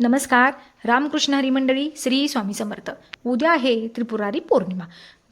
नमस्कार रामकृष्ण हरिमंडळी श्री स्वामी समर्थ. उद्या आहे त्रिपुरारी पौर्णिमा.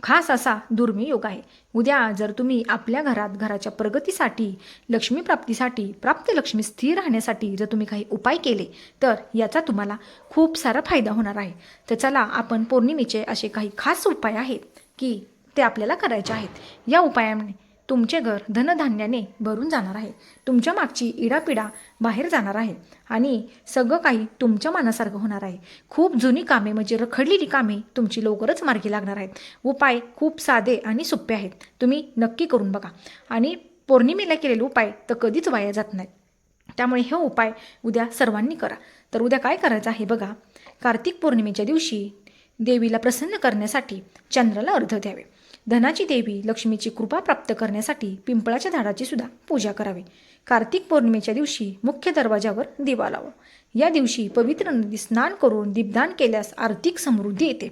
खास असा दुर्मिळ योग आहे. उद्या जर तुम्ही आपल्या घरात घराच्या प्रगतीसाठी लक्ष्मी प्राप्तीसाठी प्राप्त लक्ष्मी स्थिर राहण्यासाठी जर तुम्ही काही उपाय केले तर याचा तुम्हाला खूप सारा फायदा होणार आहे. तर चला आपण पौर्णिमेचे असे काही खास उपाय आहेत की ते आपल्याला करायचे आहेत. या उपायाने तुमचे घर धनधान्याने भरून जाणार आहे. तुमच्या मागची इडापिडा बाहेर जाणार आहे. आणि सगळं काही तुमच्या मनासारखं होणार आहे. खूप जुनी कामे म्हणजे रखडलेली कामे तुमची लवकरच मार्गी लागणार आहेत. उपाय खूप साधे आणि सोपे आहेत. तुम्ही नक्की करून बघा. आणि पौर्णिमेला केलेले उपाय तर कधीच वाया जात नाहीत. त्यामुळे हे उपाय उद्या सर्वांनी करा. तर उद्या काय करायचं आहे बघा. कार्तिक पौर्णिमेच्या दिवशी देवीला प्रसन्न करण्यासाठी चंद्राला अर्ध द्यावे. धनाची देवी लक्ष्मीची कृपा प्राप्त करण्यासाठी पिंपळाच्या झाडाची सुद्धा पूजा करावी. कार्तिक पौर्णिमेच्या दिवशी मुख्य दरवाजावर दिवा लावा. या दिवशी पवित्र नदी स्नान करून दीपदान केल्यास आर्थिक समृद्धी येते.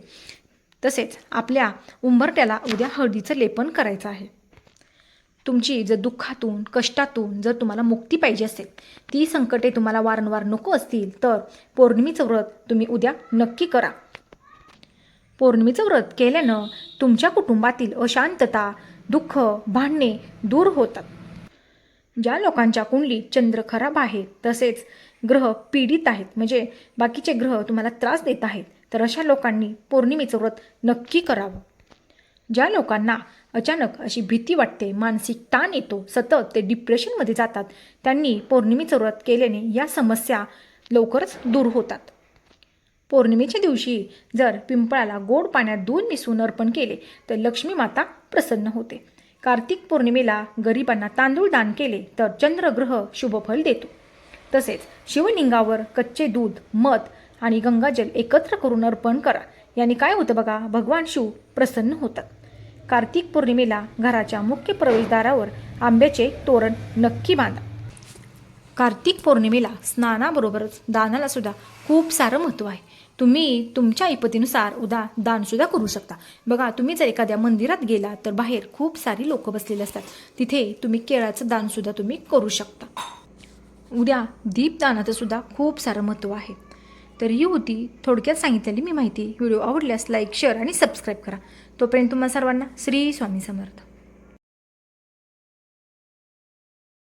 तसेच आपल्या उंबरट्याला उद्या हळदीचं लेपन करायचं आहे. तुमची जर दुःखातून कष्टातून जर तुम्हाला मुक्ती पाहिजे असेल ती संकटे तुम्हाला वारंवार नको असतील तर पौर्णिमेचं व्रत तुम्ही उद्या नक्की करा. पौर्णिमेचं व्रत केल्यानं तुमच्या कुटुंबातील अशांतता दुःख भांडणे दूर होतात. ज्या लोकांच्या कुंडलीत चंद्र खराब आहे तसेच ग्रह पीडित आहेत म्हणजे बाकीचे ग्रह तुम्हाला त्रास देत आहेत तर अशा लोकांनी पौर्णिमेचं व्रत नक्की करावं. ज्या लोकांना अचानक अशी भीती वाटते मानसिक ताण येतो सतत ते डिप्रेशनमध्ये जातात त्यांनी पौर्णिमेचं व्रत केल्याने या समस्या लवकरच दूर होतात. पौर्णिमेच्या दिवशी जर पिंपळाला गोड पाण्यात दूध मिसळून अर्पण केले तर लक्ष्मी माता प्रसन्न होते. कार्तिक पौर्णिमेला गरिबांना तांदूळ दान केले तर चंद्रग्रह शुभफल देतो. तसेच शिवलिंगावर कच्चे दूध मध आणि गंगाजल एकत्र करून अर्पण करा. याने काय होतं बघा भगवान शिव प्रसन्न होतात. कार्तिक पौर्णिमेला घराच्या मुख्य प्रवेशद्वारावर आंब्याचे तोरण नक्की बांधा. कार्तिक पौर्णिमेला स्नानाबरोबरच दानाला सुद्धा खूप सारं महत्त्व आहे. तुम्ही तुमच्या ऐपतीनुसार उदा दानसुद्धा करू शकता. बघा तुम्ही जर एखाद्या मंदिरात गेला तर बाहेर खूप सारी लोक बसलेली असतात. तिथे तुम्ही केळाचं दानसुद्धा तुम्ही करू शकता. उद्या दीपदानाचं सुद्धा खूप सारं महत्त्व आहे. तर ही होती थोडक्यात सांगितलेली मी माहिती. व्हिडिओ आवडल्यास लाईक शेअर आणि सबस्क्राईब करा. तोपर्यंत तुम्हाला सर्वांना श्री स्वामी समर्थ.